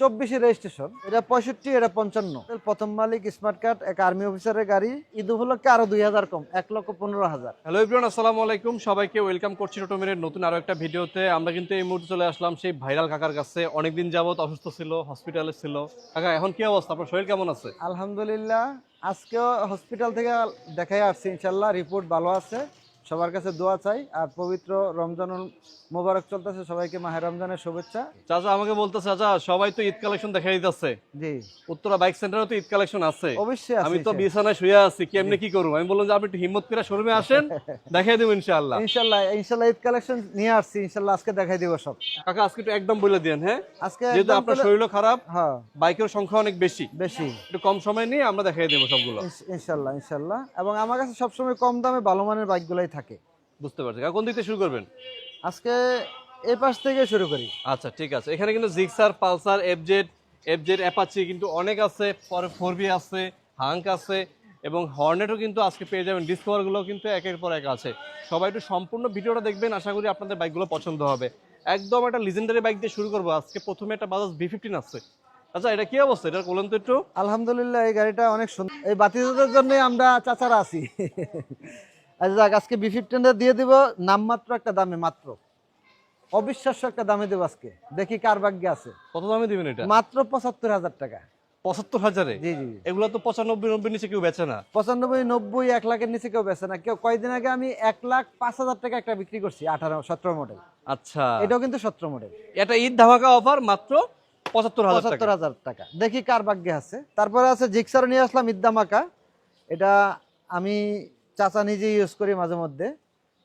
চব্বিশে রেজিস্ট্রেশন এটা পঁয়ষট্টি এটা পঞ্চান্ন। প্রথম মালিক স্মার্ট কার্ড এক আর্মি অফিসারের গাড়ি। ঈদ উপলক্ষে আরও দুই হাজার কম এক লক্ষ পনেরো হাজার। হ্যালো ইব্রান আসসালামু আলাইকুম। সবাইকে ওয়েলকাম করছি নতুন আরও একটা ভিডিওতে। আমরা কিন্তু এই মুহূর্তে চলে আসলাম সেই ভাইরাল কাকার কাছে। অনেকদিন যাবত অসুস্থ ছিল হসপিটালে ছিল। কাকা এখন কি অবস্থা? আপনার শরীর কেমন আছে? আলহামদুলিল্লাহ আজকেও হসপিটাল থেকে দেখাই আসছি ইনশাল্লাহ রিপোর্ট ভালো আছে। সবার কাছে দোয়া চাই আর পবিত্র রমজানুল মোবারক চলতেছে সবাইকে মাহের রমজানের শুভেচ্ছা। চাচা আমাকে বলতেছে চাচা সবাই তো ঈদ কালেকশন দেখাই দিতেছে। জি। উত্তরা বাইক সেন্টারে তো ঈদ কালেকশন আছে। অবশ্যই আছে আমি তো বিছানায় শুয়ে আছি কেমনে কি করব? আমি বললাম যে আপনি একটু হিম্মত করে শোরুমে আসেন দেখাই দেবো ইনশাআল্লাহ। ইনশাল্লাহ ইনশাল্লাহ ঈদ কালেকশন নিয়ে আসছি ইনশাল্লাহ আজকে দেখাই দিব সব। কাকা আজকে একটু একদম বলে দেন হ্যাঁ? আজকে যেহেতু আপনার শরীরও খারাপ হ্যাঁ। বাইকের সংখ্যা অনেক বেশি। বেশি। একটু কম সময় নিয়ে আমরা দেখাই দেবো সবগুলো। ইনশ- ইনশাল্লাহ ইনশাল্লাহ। এবং আমার কাছে সবসময় কম দামে ভালো মানের বাইকগুলাই থাকে বুঝতে পারছি। কোন দিক থেকে শুরু করবেন? আজকে এই পাশ থেকে শুরু করি। আচ্ছা ঠিক আছে। এখানে কিন্তু Gixxer Pulsar FZ FZ Apache কিন্তু অনেক আছে। পরে ফোর বি আছে হাঙ্ক আছে এবং হর্নেটও কিন্তু আজকে পেয়ে যাবেন। ডিসকভারগুলো কিন্তু একের পর এক আছে। সবাই একটু সম্পূর্ণ ভিডিওটা দেখবেন। আশা করি আপনাদের বাইকগুলো পছন্দ হবে। একদম একটা লিজেন্ডারি বাইক দিয়ে শুরু করব। আজকে প্রথমে একটা বাজাজ বি ফিফটিন আসছে আচ্ছা এটা কি অবস্থা? এটা বলেন তো একটু? আলহামদুলিল্লাহ এই গাড়িটা অনেক সুন্দর এই বাতিদাদের জন্য আমরা চাচারা আছি। আচ্ছা যাক আজকে বি ফিফটিনটা দিয়ে দিব। নামমাত্র একটা দামে মাত্র। অবিশ্বাস্য একটা দামে দেবো আজকে। দেখি কার ভাগ্যে আছে। কত দামে দিবেন এটা? মাত্র পঁচাত্তর হাজার টাকা। পঁচাত্তর হাজারে? জি জি। এগুলো তো পঁচানব্বই নব্বই নিচে কেউ বেচে না। পঁচানব্বই নব্বই এক লাখের নিচে কেউ বেছে না। কেউ কয়দিন আগে আমি এক লাখ পাঁচ হাজার টাকা একটা বিক্রি করছি আঠারো সতেরো মডেল আচ্ছা। এটাও কিন্তু সতেরো মডেল এটা ঈদ ধামাকা অফার মাত্র পঁচাত্তর পঁচাত্তর হাজার টাকা। দেখি কার ভাগ্যে আছে। তারপরে আছে জিক্সার নিয়ে আসলাম ইদ্দামাকা এটা আমি চাচা নিজে ইউজ করি মাঝে মধ্যে।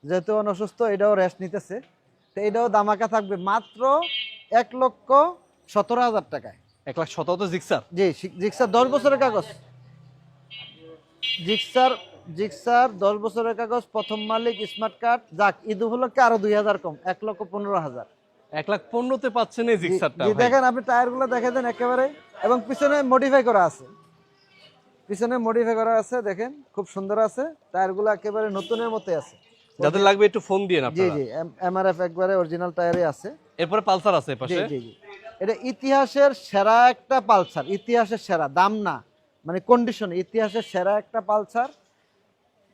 যেহেতু অন অসুস্থ এটাও রেস্ট নিতেছে। তো এটাও দামাকা থাকবে মাত্র এক লক্ষ সতেরো হাজার টাকায়। এক লাখ সতেরো জিক্সার। জি জিক্সার দশ বছরের কাগজ। জিক্সার জিক্সার দশ বছরের কাগজ প্রথম মালিক স্মার্ট কার্ড যাক ঈদ উপলক্ষে আরও দুই হাজার কম এক লক্ষ পনেরো হাজার। এক লাখ পনেরোতে পাচ্ছেন এই জিক্সারটা দেখেন আপনি টায়ারগুলো দেখে দেন একেবারে। এবং পিছনে মডিফাই করা আছে। পিছনে মডিফাই করা আছে দেখেন খুব সুন্দর আছে। টায়ারগুলো একেবারে নতুনের মতোই আছে। যাদের লাগবে একটু ফোন দিয়ে জি আপনারা। জি এমআরএফ একবারে অরিজিনাল টায়ারে আছে। এরপরে পালসার আছে পাশে? জি জি এটা ইতিহাসের সেরা একটা পালসার ইতিহাসের সেরা দাম না। মানে কন্ডিশন ইতিহাসের সেরা একটা পালসার।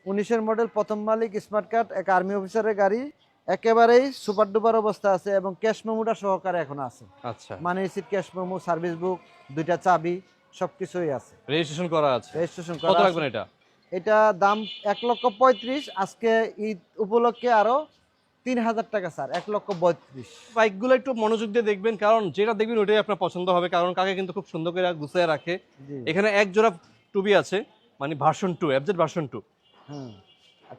উনিশের মডেল প্রথম মালিক স্মার্ট কার্ড এক আর্মি অফিসারের গাড়ি। একেবারেই সুপার ডুপার অবস্থা আছে এবং ক্যাশ মেমোটা সহকারে এখন আছে। আচ্ছা। মানে receipt cash memo service book দুইটা চাবি। সবকিছুই আছে। রেজিস্ট্রেশন করা আছে। রেজিস্ট্রেশন কত করা রাখবেন আছে। এটা? এটা দাম এক লক্ষ পঁয়ত্রিশ আজকে ঈদ উপলক্ষে আরও তিন হাজার টাকা স্যার এক লক্ষ বত্রিশ। বাইকগুলো একটু মনোযোগ দিয়ে দেখবেন কারণ যেটা দেখবেন ওটাই আপনার পছন্দ হবে কারণ কাকে কিন্তু খুব সুন্দর করে গুছিয়ে রাখে। এখানে এক জোড়া টুবি আছে মানে version two FZ version two হুম।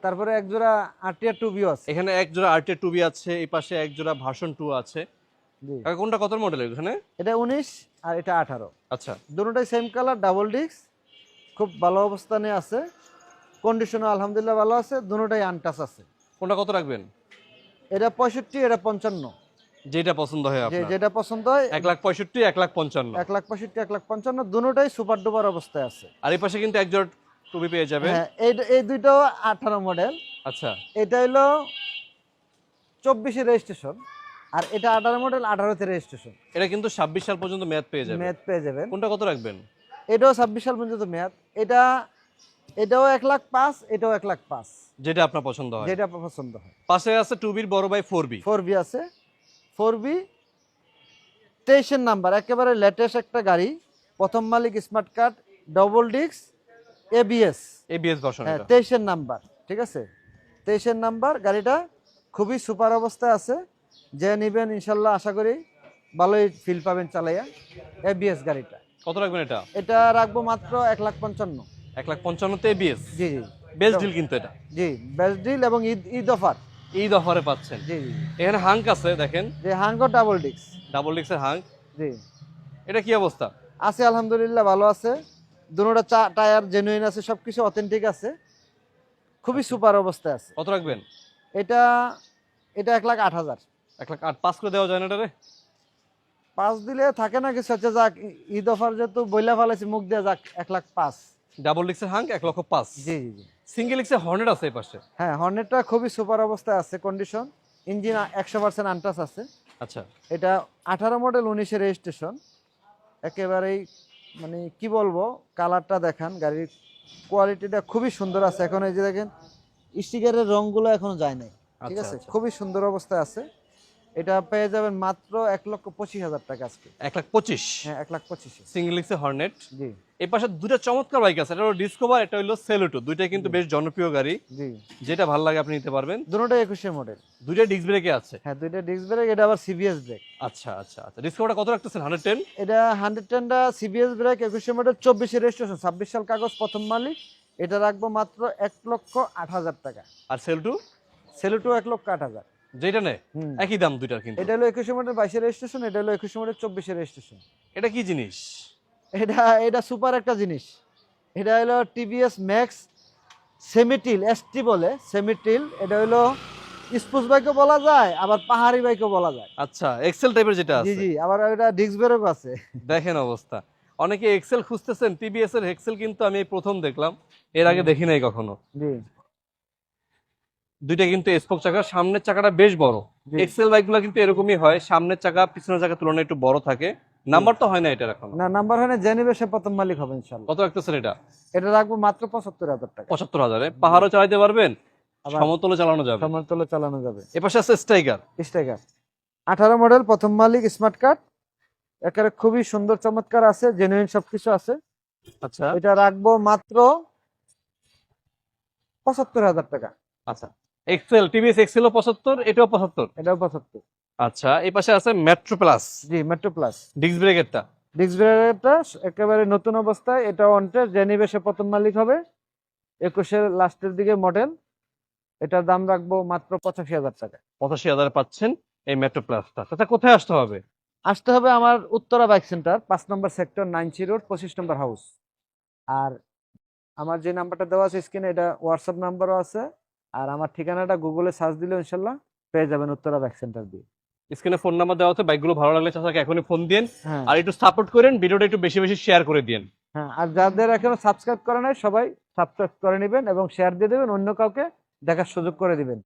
তারপরে এক জোড়া আরটিআর টুবিও আছে। এখানে এক জোড়া আরটি টুবি আছে এই পাশে এক জোড়া ভার্সন টু আছে। কোনটা? কত মডেল এখানে? এটা উনিশ আর এটা আঠারো। আচ্ছা। দুটোটাই সেম কালার ডাবল ডিস্ক খুব ভালো অবস্থানে আছে। কন্ডিশনও আলহামদুলিল্লাহ ভালো আছে দুটোটাই আনটাচ আছে। কোনটা কত রাখবেন? এটা পঁয়ষট্টি এটা পঞ্চান্ন। যেটা পছন্দ হয় আপনার। যেটা পছন্দ হয় এক লাখ পঁয়ষট্টি এক লাখ পঞ্চান্ন। এক লাখ পঁয়ষট্টি এক লাখ পঞ্চান্ন দুটোটাই সুপার ডুপার অবস্থায় আছে। আর এই পাশে কিন্তু এক জোড়া টুবি পেয়ে যাবেন হ্যাঁ এই এই দুইটাও আঠারো মডেল আচ্ছা। এটা হলো চব্বিশে রেজিস্ট্রেশন আর এটা আঠারো মডেল আঠারোতে রেজিস্ট্রেশন এটা কিন্তু ছাব্বিশ সাল পর্যন্ত মেয়াদ পেয়ে যাবে। মেয়াদ পেয়ে যাবেন। কোনটা কত রাখবেন? এটাও ছাব্বিশ সাল পর্যন্ত মেয়াদ। এটা এটাও এক লাখ পাঁচ এটাও এক লাখ পাঁচ। যেটা আপনার পছন্দ হয়। যেটা আপনার পছন্দ হয়। পাশে আছে টুবির বড় ভাই ফোর বি ফোর বি আছে। ফোর বি তেইশের নাম্বার একেবারে লেটেস্ট একটা গাড়ি। প্রথম মালিক smart card double disc ABS ABS version হ্যাঁ তেইশের নাম্বার ঠিক আছে? তেইশের নাম্বার গাড়িটা খুবই সুপার অবস্থায় আছে। যে নেবেন ইনশাল্লাহ আশা করি ভালোই ফিল পাবেন চালাইয়া। এবিএস গাড়িটা। কত রাখবেন এটা? এটা রাখব মাত্র এক লাখ পঞ্চান্ন। এক লাখ পঞ্চান্নতে এবিএস জি জি। বেস্ট ডিল কিন্তু এটা। জি বেস্ট ডিল এবং ঈদ ঈদ অফার ঈদ অফারে পাচ্ছেন। জি জি। এখানে হাঙ্ক আছে দেখেন। যে হাঙ্গো ডাবল ডিক্স ডাবল ডিক্সের হাঙ্ক জি। এটা কি অবস্থা? আছে আলহামদুলিল্লাহ ভালো আছে। দুটোটা চা টায়ার জেনুইন আছে সব কিছু অথেন্টিক আছে। খুবই সুপার অবস্থায় আছে। কত রাখবেন? এটা এটা এক লাখ আট হাজার। এক লাখ আট পাস করে দেওয়া যায় না রে? পাঁচ দিলে থাকে না কিছু হচ্ছে যাক ঈদ অফার যেহেতু বইলা ফেলাইছি মুখ দিয়ে যাক এক লাখ পাঁচ। ডাবল ডিক্সের হাঙ্ক এক লক্ষ পাঁচ। জি জি জি। সিঙ্গেল ডিক্সের হর্নেট আছে এই পাশে? হ্যাঁ হর্নেটটা খুবই সুপার অবস্থায় আছে কন্ডিশন ইঞ্জিন একশো পার্সেন্ট আনটাস আছে। আচ্ছা। এটা আঠারো মডেল উনিশের রেজিস্ট্রেশন একেবারেই মানে কি বলব কালারটা দেখান গাড়ির কোয়ালিটিটা খুবই সুন্দর আছে। এখন এই যে দেখেন স্টিকারের রংগুলো এখনও যায় নাই। ঠিক আচ্ছা, আছে? আচ্ছা। খুবই সুন্দর অবস্থায় আছে। এটা পেয়ে যাবেন মাত্র এক লক্ষ পঁচিশ হাজার টাকা আজকে। এক লাখ পঁচিশ? হ্যাঁ এক লাখ পঁচিশ। সিঙ্গেল এক্সে হর্নেট জি। এই পাশে দুটো চমৎকার বাইক আছে এটা হলো ডিসকভার এটা হলো সেলুটো দুইটাই কিন্তু বেশ জনপ্রিয় গাড়ি। জি। যেটা ভালো লাগে আপনি নিতে পারবেন। দুটোটা একুশে মডেল দুইটা ডিস্ক ব্রেকে আছে? হ্যাঁ দুইটা ডিস্ক ব্রেক এটা আবার সিবিএস ব্রেক আচ্ছা আচ্ছা আচ্ছা। ডিসকভারটা কত রাখতেছেন? Hundred ten? এটা হান্ড্রেড টেনটা সিবিএস ব্রেক একুশে মডেল চব্বিশে রেজিস্ট্রেশন ছাব্বিশ সাল কাগজ প্রথম মালিক। এটা রাখব মাত্র এক লক্ষ আট হাজার টাকা। আর সেলটু সেলুটু এক লক্ষ আট হাজার। যেটা হুম। একই দাম দুইটার কিন্তু। এটা হলো একুশে মডেল বাইশে রেজিস্ট্রেশন এটা হলো একুশে মডেল চব্বিশে রেজিস্ট্রেশন এটা কি জিনিস? এটা এটা সুপার একটা জিনিস। এটা হলো টিভিএস ম্যাক্স সেমিটিল এসটি বলে সেমিটিল এটা হলো স্পোর্টস বাইকও বলা যায় আবার পাহাড়ি বাইকও বলা যায়। আচ্ছা এক্সেল টাইপের যেটা আছে। জি আবার এটা ডিস্ক ব্রেকও আছে। দেখেন অবস্থা। অনেকে এক্সেল খুঁজতেছেন টিভিএস এর এক্সেল কিন্তু আমি প্রথম দেখলাম এর আগে দেখি নাই কখনো। জি। দুইটা কিন্তু স্পোক চাকা সামনের চাকাটা বেশ বড়। এক্সেল বাইকগুলো কিন্তু এরকমই হয় সামনের চাকা পিছনের চাকা তুলনায় একটু বড় থাকে। নাম্বার তো হয় না এটা এখন। না নাম্বার হয় না জেনিবে সে প্রথম মালিক হবে ইনশাল্লাহ। কত রাখতেছেন এটা? এটা রাখব মাত্র পঁচাত্তর হাজার টাকা। পঁচাত্তর হাজারে। পাহাড়ও চালাতে পারবেন সমতলে চালানো যাবে। সমতলে চালানো যাবে। এপাশে আছে স্ট্রাইকার স্ট্রাইকার আঠারো মডেল প্রথম মালিক স্মার্ট কার্ড একেবারে খুবই সুন্দর চমৎকার আছে জেনুইন সবকিছু আছে। আচ্ছা। এটা রাখব মাত্র পঁচাত্তর হাজার টাকা। আচ্ছা। এক্সেল টিভিএস এক্সেলও পঁচাত্তর এটাও পঁচাত্তর? এটাও পঁচাত্তর। আচ্ছা এই পাশে আছে মেট্রো প্লাস জি মেট্রো প্লাস ডিস্ক ব্রেকেরটা ডিস্ক ব্রেকটা একেবারে নতুন অবস্থায় এটা অনটের জেনিবে সে প্রথম মালিক হবে। একুশের লাস্টের দিকে মডেল এটার দাম রাখব মাত্র পঁচাশি হাজার টাকা। পঁচাশি হাজার পাচ্ছেন এই মেট্রো প্লাসটা আচ্ছা কোথায় আসতে হবে? আসতে হবে আমার উত্তরা বাইক সেন্টার পাঁচ number sector nine C road পঁচিশ নম্বর হাউস আর আমার যে নাম্বারটা দেওয়া আছে স্ক্রিনে এটা হোয়াটসঅ্যাপ নাম্বারও আছে। আর আমার ঠিকানাটা গুগলে সার্চ দিলে ইনশাল্লাহ পেয়ে যাবেন উত্তরা ব্যাক সেন্টার দিয়ে। স্ক্রিনে ফোন নাম্বার দেওয়া আছে বাইকগুলো ভালো লাগলে চাচাকে এখনই ফোন দিন হ্যাঁ। আর একটু সাপোর্ট করেন ভিডিওটা একটু বেশি বেশি শেয়ার করে দিন হ্যাঁ আর যাদের এখনও সাবস্ক্রাইব করে নাই সবাই সাবস্ক্রাইব করে নেবেন এবং শেয়ার দিয়ে দেবেন অন্য কাউকে দেখার সুযোগ করে দিবেন।